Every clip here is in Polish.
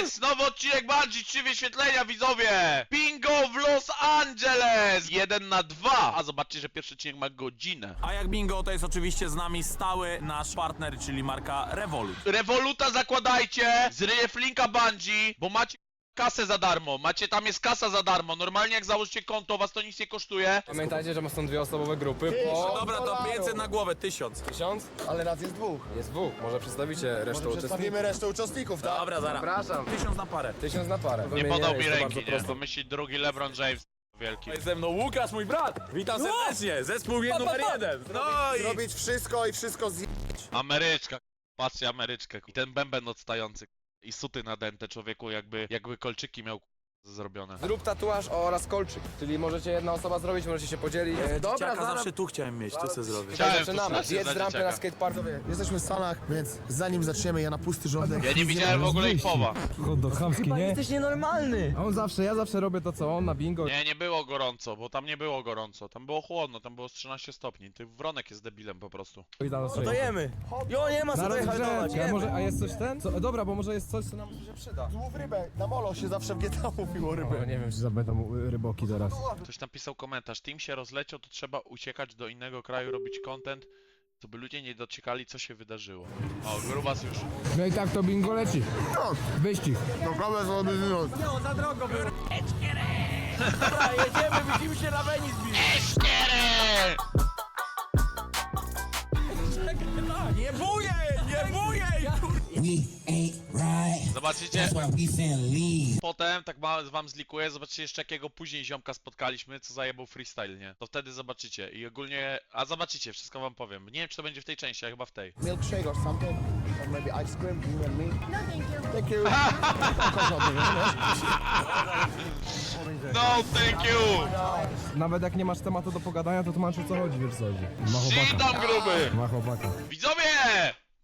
Jest! Nowy odcinek Bungie, trzy wyświetlenia, widzowie! Bingo w Los Angeles! Jeden na dwa! A zobaczcie, że pierwszy odcinek ma godzinę. A jak bingo, to jest oczywiście z nami stały nasz partner, czyli marka Revolut. Revoluta zakładajcie, z Reflinka Bungie, bo macie kasę za darmo, macie, tam jest kasa za darmo. Normalnie jak założycie konto, was to nic nie kosztuje. Pamiętajcie, że są dwie osobowe grupy po Dobra, to 500 na głowę, 1000. tysiąc. Ale nas jest dwóch. Jest dwóch, może przedstawicie resztę uczestników. przedstawimy resztę uczestników, tak? Dobra, zaraz. Zapraszam. 1000 na parę. Tysiąc na parę. Nie podał mi ręki, nie? prosto. To myśli drugi LeBron James wielki. Jest ze mną Łukasz, mój brat. Witam serdecznie, zespół numer jeden. No i... Zrobić wszystko i wszystko zje... Ameryczka, patrzcie Ameryczkę. I ten bęben odstający. I suty nadęte człowieku, jakby, jakby kolczyki miał zrobione. Zrób tatuaż oraz kolczyk, czyli możecie jedna osoba zrobić, możecie się podzielić. E, Dobra, Dzieciaka zaraz. zawsze tu chciałem mieć, to co zrobię. Chciałem Zaczynamy. strasznie Zjedz za z rampy na dzieciaka. skateparku. Jesteśmy w Stanach, więc zanim zaczniemy, ja na pusty żołądek... Ja nie widziałem w ogóle ich powa. Chodok chamski, nie? Jesteś nienormalny! A on zawsze, ja zawsze robię to co on na bingo. Nie, nie było gorąco, bo tam nie było gorąco. Tam było chłodno, tam było z 13 stopni. Ty wronek jest debilem po prostu. I da To jemy! Jo, nie ma co Na tutaj haldować, rozgrzewkę, a, jemy! może, a jest coś ten? Co, dobra, bo może jest coś, co nam się przyda. Złów rybę, na molo się zawsze w GTA mówiło O, rybę. nie wiem, czy zabędą ryboki teraz. Ktoś tam pisał komentarz. Team się rozleciał, to trzeba uciekać do innego kraju, robić content, to by ludzie nie dociekali, co się wydarzyło. O, grubas już. No i tak to bingo leci. Wyścig. Naprawdę zrobię wynos. Jo, za drogo było! Dobra, jedziemy, widzimy się na Venice Beach! Nie buję, nie buję! We ain't right. Zobaczycie, That's why we saying leave. potem, tak ma, wam zlikuję, zobaczycie jeszcze jakiego później ziomka spotkaliśmy, co zajebał freestyle, nie? To wtedy zobaczycie. I ogólnie, a zobaczycie, wszystko wam powiem. Nie wiem, czy to będzie w tej części, a chyba w tej. Milkshake or something, or maybe ice cream, you and me. No, thank you. Thank you. No, thank you! Nawet jak nie masz tematu do pogadania, to tłumaczę o co chodzi, wiesz co chodzi. Ma chłopaka. Gruby! Ma chłopaka. Widzowie!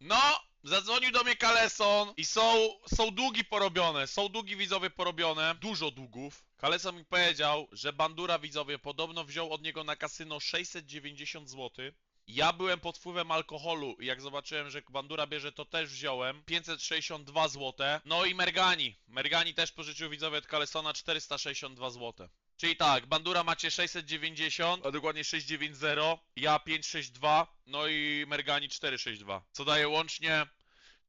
No, zadzwonił do mnie Kaleson i są, są długi porobione, są długi widzowie porobione, dużo długów. Kaleson mi powiedział, że Bandura widzowie podobno wziął od niego na kasyno 690 zł. Ja byłem pod wpływem alkoholu i jak zobaczyłem, że Bandura bierze, to też wziąłem 562 zł. No i Mergani. Mergani też pożyczył widzowie od Kalesona 462 zł. Czyli tak, Bandura macie 690, a dokładnie 690, ja 562, no i Mergani 462. Co daje łącznie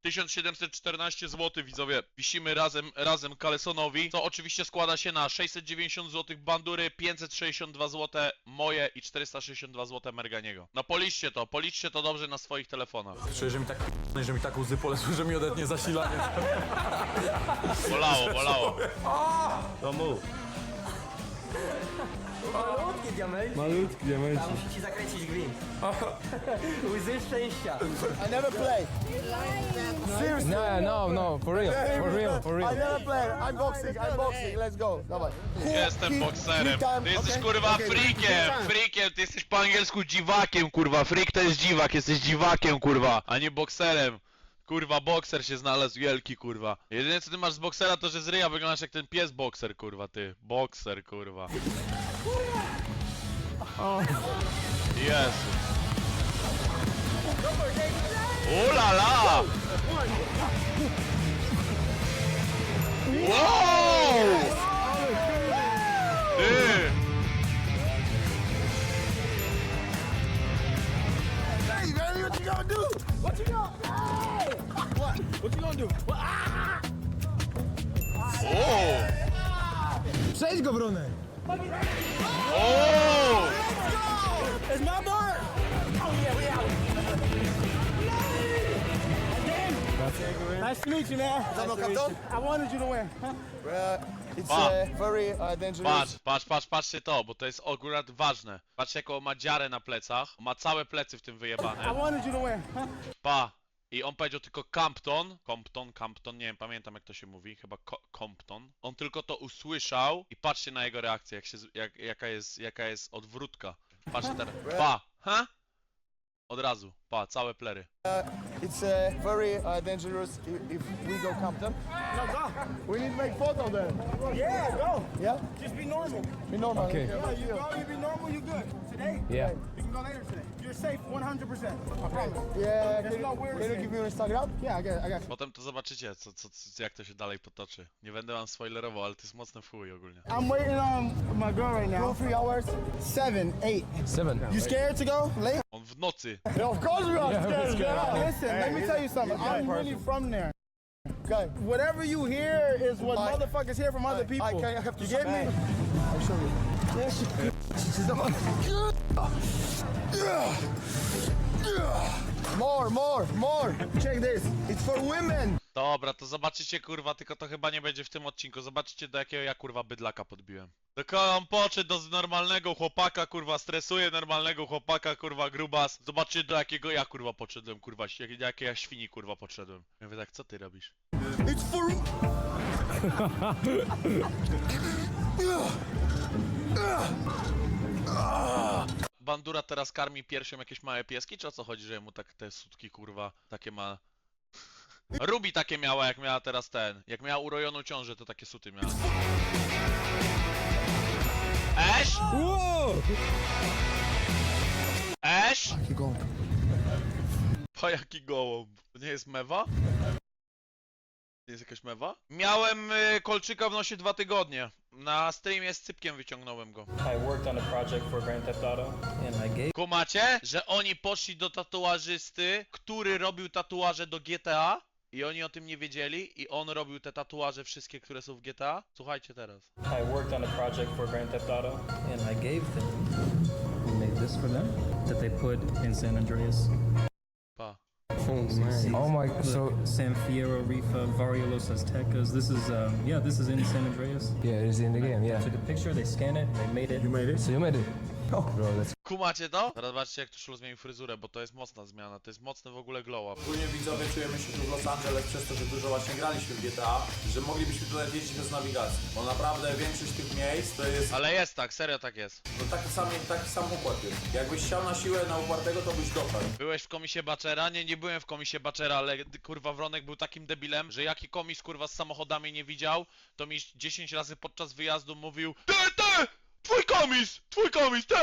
1714 zł, widzowie. Wisimy razem, razem Kalesonowi, co oczywiście składa się na 690 zł Bandury, 562 zł moje i 462 zł Merganiego. No policzcie to, policzcie to dobrze na swoich telefonach. Czuję, że mi tak że mi tak łzy polecły, że mi odetnie zasilanie. Bolało, bolało. Malutkie diamenty! Malutki diamenci. Musi ci zakręcić green. Łzy szczęścia. I never play. Seriously. No, no, no, for real, for real, for I real. never play. I'm boxing, I'm boxing. Let's go. Dawaj. Jestem bokserem. Ty jesteś kurwa freakiem, freakiem, ty jesteś po angielsku dziwakiem, kurwa. Freak to jest dziwak, jesteś dziwakiem, kurwa, a nie bokserem. Kurwa, bokser się znalazł wielki, kurwa. Jedyne co ty masz z boksera to, że z ryja wyglądasz jak ten pies bokser, kurwa, ty. Bokser, kurwa. Jezu. Ulala! Wow! Ty! Hey, what you gonna do? What you gonna! What? You gonna do? Przejdź go, Bronek! O! It's my mark! Oh yeah, we out! Nice to meet you, man. I wanted you to win. Uh, it's Pa. uh, very uh, dangerous. Patrz, patrz, patrz, patrzcie to, bo to jest akurat ważne. Patrz jaką ma dziarę na plecach. Ma całe plecy w tym I wyjebane. wanted you to win. Pa. I on powiedział tylko Campton. Compton, Campton, nie wiem, pamiętam jak to się mówi. Chyba Co- Compton. On tylko to usłyszał i patrzcie na jego reakcję, jak się, jak, jaka, jest, jaka jest odwrótka. Patrzcie teraz. Pa. Ha? Od razu, pa, całe plery. It's uh, very uh, dangerous if, if we go Compton. No, go. We need to make photo then. Yeah, go. Yeah? Just be normal. Be normal. Okay. Yeah, Yeah, you go, you be normal, you good. Today, Yeah. you can go later today. You're safe 100%. I promise. Yeah, There's can, no weird can you shit. give me your Instagram? Yeah, I got, I got you. Potem to zobaczycie, co, co, co, jak to się dalej potoczy. Nie będę wam spoilerował, ale to jest mocny fuj ogólnie. I'm waiting on my girl right now. three hours? Seven, eight. Seven. You scared to go late? On w nocy. Yeah, of course we are scared. Yeah, listen, let me tell you something. I'm really from there. Okay. Whatever you hear is what I- motherfuckers hear from other I, people. I, I have to you get me? I'll show you. More, more, more. Check this. It's for women. Dobra, to zobaczycie kurwa, tylko to chyba nie będzie w tym odcinku. Zobaczycie do jakiego ja kurwa bydlaka podbiłem. On podszedł do normalnego chłopaka, kurwa, stresuje normalnego chłopaka, kurwa, grubas. Zobaczcie do jakiego ja kurwa podszedłem, kurwa, jak, do jakiej ja świni kurwa podszedłem. Ja mówię tak, co ty robisz? It's for. Bandura teraz karmi piersią jakieś małe pieski, czy o co chodzi, że mu tak te sutki kurwa takie ma... Rubi takie miała, jak miała teraz ten. Jak miała urojoną ciążę, to takie suty miała. Esz? Esz? Pa jaki gołąb. To nie jest mewa? Jest jakaś mewa? Miałem y, kolczyka w nosie dwa tygodnie. Na streamie z cypkiem wyciągnąłem go. I worked on a project for Grand Theft Auto, and I gave Kumacie, że oni poszli do tatuażysty, który robił tatuaże do GTA i oni o tym nie wiedzieli i on robił te tatuaże wszystkie, które są w GTA? Słuchajcie teraz. I worked on a project for Grand Theft Auto, and I gave them. We made this for them that they put in San Andreas. Pa. Oh my, so San Fierro, Rifa, Vario Los Aztecas. This is, um, yeah, this is in San Andreas. yeah, it's in the game, yeah. Took a picture, they scanned it, they made it. You made it? So you made it. Oh, bro, that's Kumacie to? Teraz zobaczcie jak to szul zmienił fryzurę, bo to jest mocna zmiana, to jest mocny w ogóle glow up. Ogólnie widzowie czujemy się tu w Los Angeles przez to, że dużo właśnie graliśmy w GTA, że moglibyśmy tutaj jeździć bez nawigacji. Bo naprawdę większość tych miejsc to jest Ale jest tak, serio tak jest. no, taki, sam, taki sam układ jest. Jakbyś chciał na siłę na upartego, to byś dotarł. Byłeś w komisie Baczera? Nie, nie byłem w komisie Baczera, ale d- kurwa Wronek był takim debilem, że jaki komis kurwa z samochodami nie widział, to mi 10 razy podczas wyjazdu mówił Ty, ty! Twój komis! Twój komis, ty!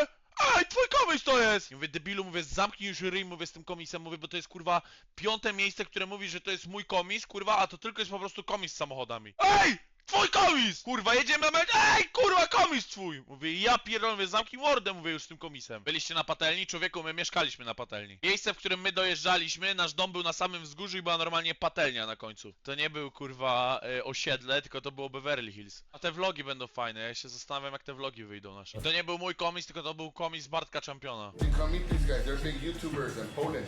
Ej, twój komis to jest! I mówię, debilu, mówię, zamknij już ryj, mówię z tym komisem, mówię, bo to jest kurwa piąte miejsce, które mówi, że to jest mój komis, kurwa, a to tylko jest po prostu komis z samochodami. Ej! Twój komis! Kurwa, jedziemy na mecz. Ej, kurwa, komis twój! Mówię, ja pierdolę, mówię, zamknij mordę, mówię już z tym komisem. Byliście na patelni? Człowieku, my mieszkaliśmy na patelni. Miejsce, w którym my dojeżdżaliśmy, nasz dom był na samym wzgórzu i była normalnie patelnia na końcu. To nie był, kurwa, e, osiedle, tylko to było Beverly Hills. A te vlogi będą fajne, ja się zastanawiam, jak te vlogi wyjdą nasze. To nie był mój komis, tylko to był komis Bartka Championa. Come meet these guys. They're big YouTubers in Poland.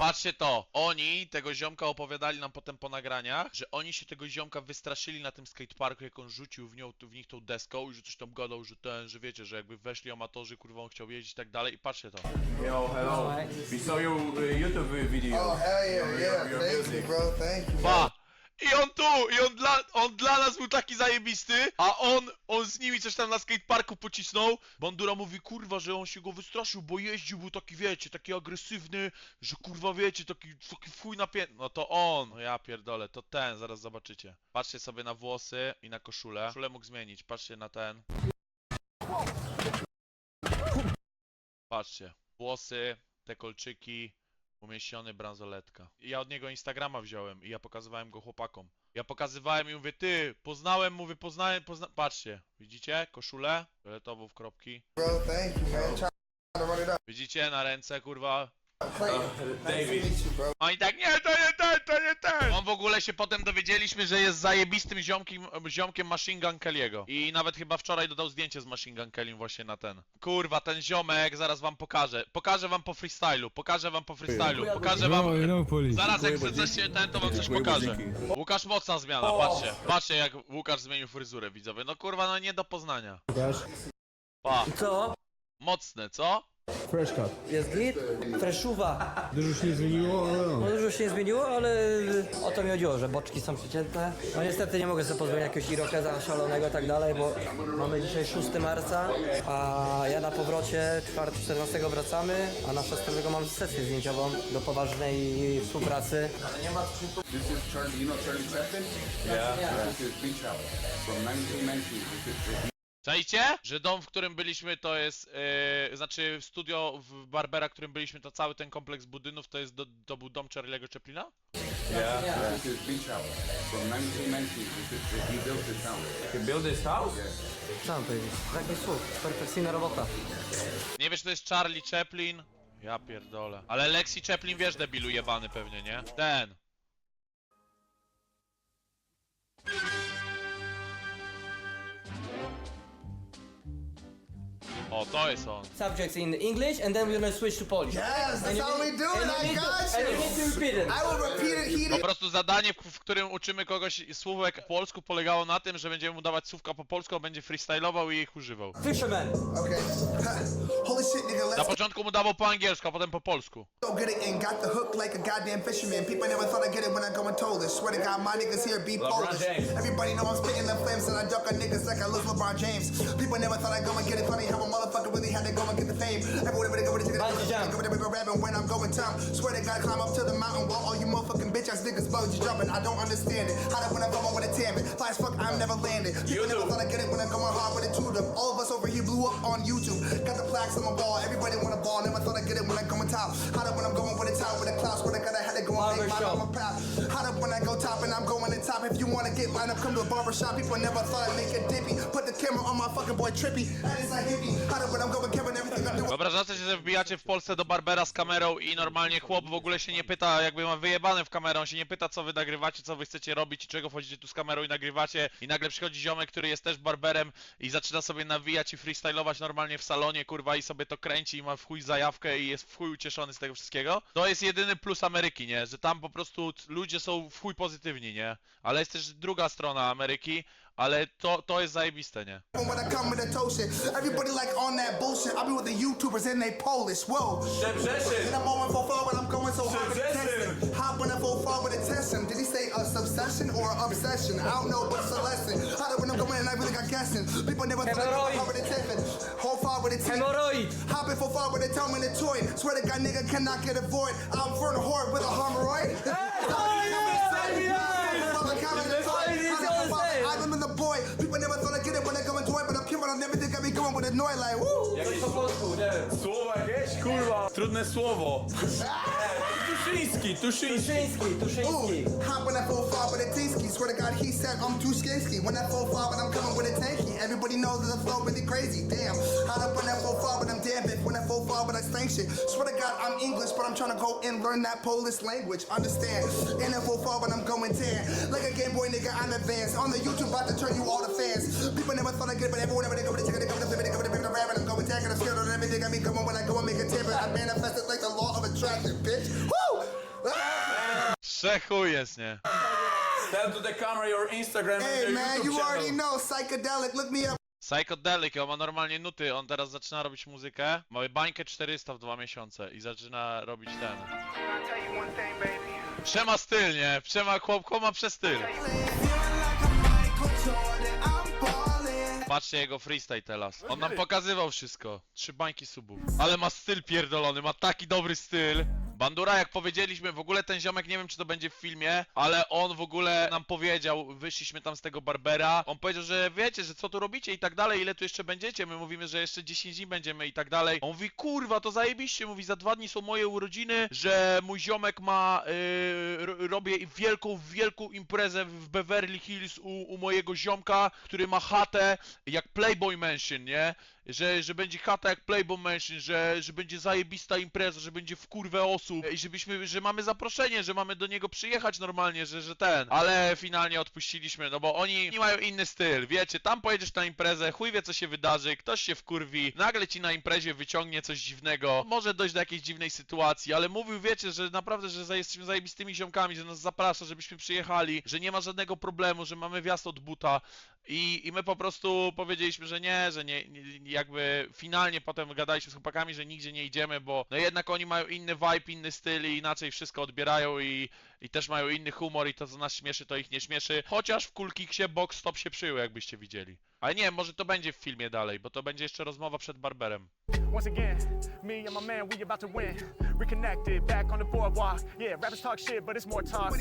Patrzcie to, oni tego ziomka opowiadali nam potem po nagraniach, że oni się tego ziomka wystraszyli na tym skateparku, jak on rzucił w, nią, w nich tą deską i że coś tam gadał, że ten, że wiecie, że jakby weszli amatorzy, kurwa on chciał jeździć i tak dalej i patrzcie to. Yo, hello. We saw your uh, YouTube video. Oh hell yeah, yeah! your Thank music. you, bro. Thank you. Pa! I on tu! I on dla, on dla nas był taki zajebisty, a on, on z nimi coś tam na skateparku pocisnął. Bandura mówi, kurwa, że on się go wystraszył, bo jeździł, był taki, wiecie, taki agresywny, że kurwa, wiecie, taki, taki fuj napię... No to on! No ja pierdolę, to ten, zaraz zobaczycie. Patrzcie sobie na włosy i na koszulę. Koszulę mógł zmienić, patrzcie na ten. Patrzcie, włosy, te kolczyki, umieściony bransoletka. I ja od niego Instagrama wziąłem i ja pokazywałem go chłopakom. Ja pokazywałem i mówię, ty, poznałem, mówię, poznałem, pozna... Patrzcie, widzicie? Koszulę, fioletową w kropki. Bro, thank you, man. To run it up. Widzicie na ręce, kurwa? Oni tak, nie, to nie ten, to nie ten! On w ogóle się potem dowiedzieliśmy, że jest zajebistym ziomkiem, ziomkiem Machine Gun Kelly'ego. I nawet chyba wczoraj dodał zdjęcie z Machine Gun Kellym właśnie na ten. Kurwa, ten ziomek, zaraz wam pokażę. Pokażę wam po freestylu, pokażę wam po freestylu, pokażę wam... Zaraz jak chcecie ten, to wam coś pokażę. Łukasz mocna zmiana, patrzcie. Patrzcie jak Łukasz zmienił fryzurę, widzowie. No kurwa, no nie do poznania. Pa. Co? Mocne, co? Fresh cut. Jest git? Freszuwa. Dużo się nie zmieniło, ale no. No dużo się nie zmieniło, ale o to mi chodziło, że boczki są przycięte. No niestety nie mogę sobie pozwolić jakiegoś irokeza szalonego i tak dalej, bo mamy dzisiaj 6 marca, a ja na powrocie 4, 14 wracamy, a na 6 mam sesję zdjęciową do poważnej współpracy. This is Charlie, you know Charlie Chaplin? Yeah. This is Beach House from 1990. This is, Czajcie? Że dom, w którym byliśmy, to jest. Yy, znaczy, studio w Barbera, w którym byliśmy, to cały ten kompleks budynków to jest. Do, to był dom Charlie'ego Chaplina? this is Beach House from 1990. This is, he built this house. You build this house? Co mam powiedzieć? Brak mi słów, perfekcyjna robota. Nie wiesz, to jest Charlie Chaplin? Ja pierdolę. Ale Lexi Chaplin wiesz, debilu jebany pewnie, nie? Ten. O, to jest on. Subjects in English and then we're gonna switch to Polish. Yes, that's how we do it. and I need to- got And you you. need to repeat it. I will repeat it. He Po prostu zadanie, w, w którym uczymy kogoś słówek po polsku polegało na tym, że będziemy mu dawać słówka po polsku, on będzie freestylował i ich używał. Fisherman. Okay. Holy shit, nigga. Na Let's początku mu dawał po angielsku, a potem po polsku. go get it and got the hook like a goddamn fisherman. People never thought I'd get it when I go and told this. Swear to God, my niggas here be Polish. James. Everybody know I'm spitting the flames and I duck on niggas like I lose LeBron James. People never thought I'd go and get it. Funny how a motherfucker really had to go and get the fame. Everybody better go. Bungee jump. It, rapping when I'm going town. Swear to God, climb up to the mountain while all you motherfucking bitch ass niggas bungee jumping. I don't understand it. How that when I'm going with a tammy. Fly as fuck, I'm never landing. People never thought I'd get it when I'm going hard with it to them. All of us over here blew up on YouTube. Got the plaques on my wall. Everybody want a ball. Never thought I'd get it when I go on top. How that when I'm going with a top with a clout. Swear to God, I had to go and make my mama proud. How that when I go top and I'm going to top. If you wanna get lined up, come to a barber shop. People never thought I'd make it dippy. Put the Wyobrażacie się, że wbijacie w Polsce do Barbera z kamerą i normalnie chłop w ogóle się nie pyta, jakby ma wyjebane w kamerę, on się nie pyta co wy nagrywacie, co wy chcecie robić i czego wchodzicie tu z kamerą i nagrywacie i nagle przychodzi ziomek, który jest też barberem i zaczyna sobie nawijać i freestylować normalnie w salonie, kurwa i sobie to kręci i ma w chuj zajawkę i jest w chuj ucieszony z tego wszystkiego. To jest jedyny plus Ameryki, nie? Że tam po prostu ludzie są w chuj pozytywni, nie? Ale jest też druga strona Ameryki, ale to, to jest zajebiste, nie? When I come with a toast shit, everybody like on that bullshit. I be with the YouTubers and they Polish. Whoa. And I'm on for far when I'm going so hard with the testing. Hop on that full far with the testing. Did he say a subsession or an obsession? I don't know, but it's a lesson. How did when I'm going and I really got guessing. People never thought I'd go hard with the testing. Whole far with the teeth. Hemorrhoid. Hopping for far with the tell me the toy. Swear to God, nigga cannot get a void. I'm for the horde with a hemorrhoid. Think I'd be going with a noise like woo. Po polsku, nie wiem. Słowo jakieś? Kurwa, trudne słowo. Tuszyński, Tuszyński. Tuszyński, Tuszyński. Ooh, hop when I fall far with a Tinsky. Swear to God, he said I'm too. When I fall far, but I'm coming with a tanky. Everybody knows that I flow really crazy. Damn, hot up when I fall far, but I'm damn it. When I fall far, but I stank shit. Swear to God, I'm English, but I'm trying to go and learn that Polish language. Understand? And I fall far, but I'm going tan. Like a Game Boy nigga, I'm advanced. On the YouTube, about to turn you all to fans. People never thought I'd get it, but everyone ever they go the they go with be coming when I go and make a tip. I manifest it like the law of attraction, bitch. Woo! Ah! Przechuj jest, nie? Tell to the camera your Instagram and Hey your man, YouTube you already channel. know psychedelic. Look me up. Psychedelic, on ma normalnie nuty, on teraz zaczyna robić muzykę. Ma bańkę 400 w dwa miesiące i zaczyna robić ten. Przema styl, nie? Przema chłop, chłop ma przestyl. Patrzcie jego freestyle teraz. On nam pokazywał wszystko. Trzy bańki subów. Ale ma styl pierdolony, ma taki dobry styl. Bandura, jak powiedzieliśmy, w ogóle ten ziomek, nie wiem czy to będzie w filmie, ale on w ogóle nam powiedział, wyszliśmy tam z tego Barbera, on powiedział, że wiecie, że co tu robicie i tak dalej, ile tu jeszcze będziecie, my mówimy, że jeszcze 10 dni będziemy i tak dalej. On mówi, kurwa, to zajebiście, mówi, za dwa dni są moje urodziny, że mój ziomek ma, yy, ro- robię wielką, wielką imprezę w Beverly Hills u, u mojego ziomka, który ma chatę jak Playboy Mansion, nie? Że, że będzie chata jak Playboy Mansion, że, że będzie zajebista impreza, że będzie w kurwę osób, i żebyśmy, że mamy zaproszenie, że mamy do niego przyjechać normalnie, że, że ten. Ale finalnie odpuściliśmy, no bo oni nie mają inny styl, wiecie, tam pojedziesz na imprezę, chuj wie co się wydarzy, ktoś się wkurwi, nagle ci na imprezie wyciągnie coś dziwnego, może dojść do jakiejś dziwnej sytuacji, ale mówił, wiecie, że naprawdę, że jesteśmy zajebistymi ziomkami, że nas zaprasza, żebyśmy przyjechali, że nie ma żadnego problemu, że mamy wjazd od buta. I, i my po prostu powiedzieliśmy, że nie, że nie, nie, jakby finalnie potem gadaliśmy z chłopakami, że nigdzie nie idziemy, bo no jednak oni mają inny vibe, inny styl i inaczej wszystko odbierają i, i też mają inny humor i to co nas śmieszy, to ich nie śmieszy, chociaż w Kulkiksie box stop się przyjął, jakbyście widzieli. Ale nie, może to będzie w filmie dalej, bo to będzie jeszcze rozmowa przed barberem. Once again, me and my man, we about to win. Reconnected, back on the boardwalk. Yeah, rappers talk shit, but it's more talk.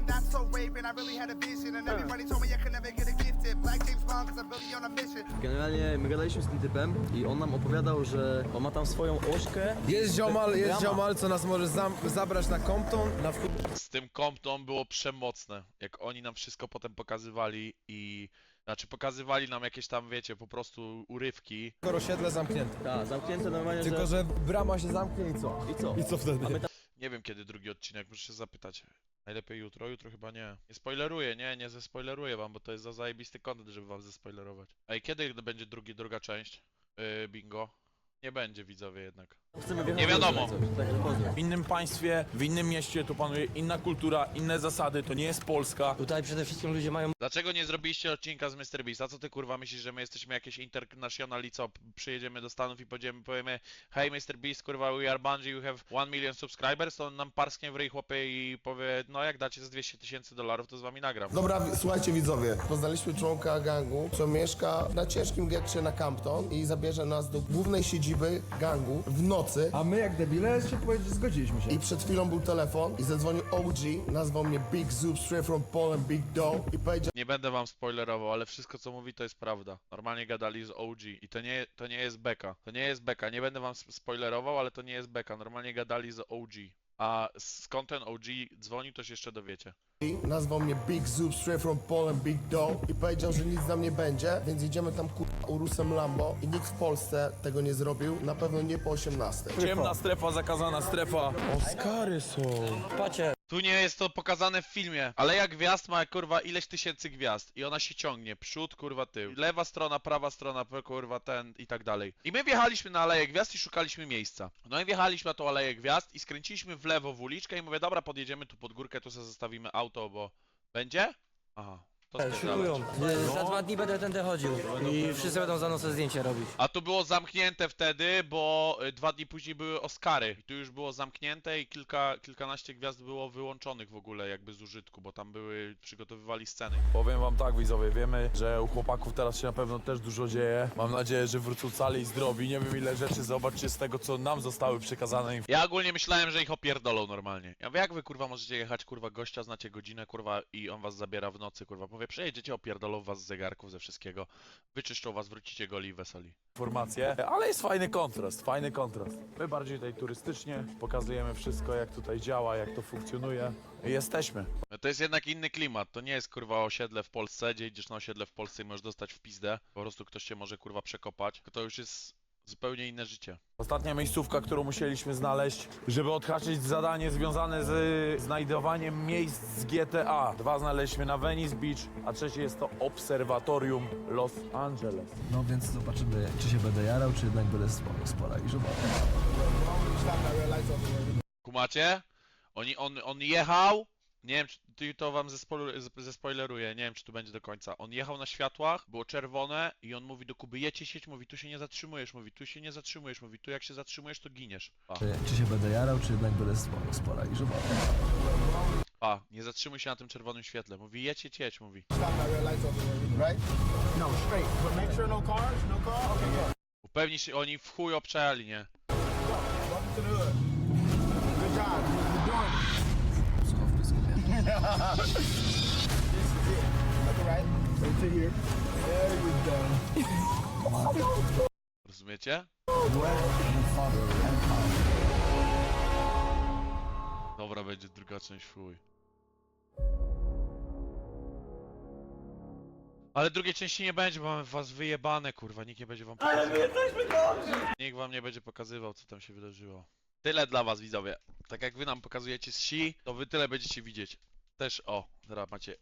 Listen, that's so raving. I really had a vision, and everybody told me I could never get a gifted. Black James Bond, cause I'm really on a mission. Generalnie my gadaliśmy z tym typem i on nam opowiadał, że on ma tam swoją ośkę. Jest ziomal, jest ziomal, co nas może zam- zabrać na Compton, na wchód Z tym Compton było przemocne, jak oni nam wszystko potem pokazywali i... Znaczy pokazywali nam jakieś tam, wiecie, po prostu urywki. osiedle zamknięte. Tak, zamknięte normalnie, Tylko, że brama się zamknie i co? I co? I co wtedy? A my Nie wiem kiedy drugi odcinek, muszę się zapytać. Najlepiej jutro, jutro chyba nie. Nie spoileruję, nie, nie zespoileruję wam, bo to jest za zajebisty content, żeby wam zespoilerować. Ej, kiedy będzie drugi, druga część? Yy, bingo. Nie będzie widzowie jednak. Nie wiadomo. pozdro. W innym państwie, w innym mieście tu panuje inna kultura, inne zasady, to nie jest Polska. Tutaj przede wszystkim ludzie mają Dlaczego nie zrobiliście odcinka z Mr. Beast? A co ty kurwa myślisz, że my jesteśmy jakieś international i co? Przyjedziemy do Stanów i powiemy, powiemy Hej Mr. Beast, kurwa, we are Bungie, you have 1 million subscribers, to on nam parsknie w ryj chłopie i powie, no jak dacie z 200 tysięcy dolarów, to z wami nagram. Dobra, wi- słuchajcie widzowie, poznaliśmy członka gangu, co mieszka na ciężkim getcie na Campton i zabierze nas do głównej siedziby gangu w nocy. A my jak debile się powiedzieć, zgodziliśmy się. I przed chwilą był telefon i zadzwonił OG, nazwał mnie Big Zoop, straight from Poland, Big Doe i powiedział, Nie będę wam spoilerował, ale wszystko co mówi to jest prawda. Normalnie gadali z OG i to nie, to nie jest beka. To nie jest beka, nie będę wam sp- spoilerował, ale to nie jest beka. Normalnie gadali z OG. A skąd ten OG dzwonił, to się jeszcze dowiecie. Nazwał mnie Big Zoop, straight from Poland, Big Doe i powiedział, że nic nam nie będzie, więc jedziemy tam kurwa Urusem Lambo i nikt w Polsce tego nie zrobił, na pewno nie po 18. Ciemna strefa, zakazana strefa. Oscary są. pacie. Tu nie jest to pokazane w filmie, ale jak gwiazd ma kurwa ileś tysięcy gwiazd i ona się ciągnie, przód kurwa tył, lewa strona, prawa strona, kurwa ten i tak dalej. I my wjechaliśmy na Aleję Gwiazd i szukaliśmy miejsca. No i wjechaliśmy na tą Aleję Gwiazd i skręciliśmy w lewo w uliczkę i mówię, dobra podjedziemy tu pod górkę, tu sobie zostawimy auto, bo... Będzie? Aha. To Szykują. Y, Za dwa dni będę tędy chodził i wszyscy będą za nosem zdjęcia robić. A tu było zamknięte wtedy, bo y, dwa dni później były Oscary. I tu już było zamknięte i kilka, kilkanaście gwiazd było wyłączonych w ogóle jakby z użytku, bo tam były, przygotowywali sceny. Powiem wam tak widzowie, wiemy, że u chłopaków teraz się na pewno też dużo dzieje. Mam nadzieję, że wrócą cali i zdrowi. Nie wiem ile rzeczy zobaczcie z tego, co nam zostały przekazane. Ja ogólnie myślałem, że ich opierdolą normalnie. Ja mówię, jak wy kurwa możecie jechać, kurwa gościa, znacie godzinę, kurwa i on was zabiera w nocy, kurwa. Mówię, przejedziecie, opierdolą was z zegarków, ze wszystkiego. Wyczyszczą was, wrócicie goli i weseli. informacje, ale jest fajny kontrast, fajny kontrast. My bardziej tutaj turystycznie pokazujemy wszystko, jak tutaj działa, jak to funkcjonuje. I jesteśmy. No to jest jednak inny klimat, to nie jest kurwa osiedle w Polsce, gdzie idziesz na osiedle w Polsce i możesz dostać w pizdę. Po prostu ktoś cię może kurwa przekopać. To już jest zupełnie inne życie. Ostatnia miejscówka, którą musieliśmy znaleźć, żeby odhaczyć zadanie związane z znajdowaniem miejsc z GTA. Dwa znaleźliśmy na Venice Beach, a trzecie jest to Obserwatorium Los Angeles. No więc zobaczymy, czy się będę jarał, czy jednak będę sporo sparaliżowany. Kumacie? Oni, on, on jechał. Nie wiem, czy ty- to wam zespoiler- z- zespoileruję, nie wiem czy tu będzie do końca. On jechał na światłach, było czerwone i on mówi do Kuby, jedźcie sieć, mówi tu się nie zatrzymujesz, mówi tu się nie zatrzymujesz, mówi tu jak się zatrzymujesz to giniesz. Czy, czy się będę jarał, czy jednak będę sporo sparaliżowany. pa, nie zatrzymuj się na tym czerwonym świetle. Mówi jedźcie, jedź, mówi. Right? No, straight. But make sure no cars, no car. Okay, yeah. Upewnij się, oni w chuj obczajali, nie? Welcome to the hood. This is it. Look right. Right to here. There you go. Rozumiecie? Dobra, będzie druga część, fuj. Ale drugiej części nie będzie, bo mamy was wyjebane, kurwa, nikt nie będzie wam pokazywał. Ale my jesteśmy dobrzy! Nikt wam nie będzie pokazywał, co tam się wydarzyło. Tyle dla was, widzowie. Tak jak wy nam pokazujecie z si, to wy tyle będziecie widzieć. Też o, teraz macie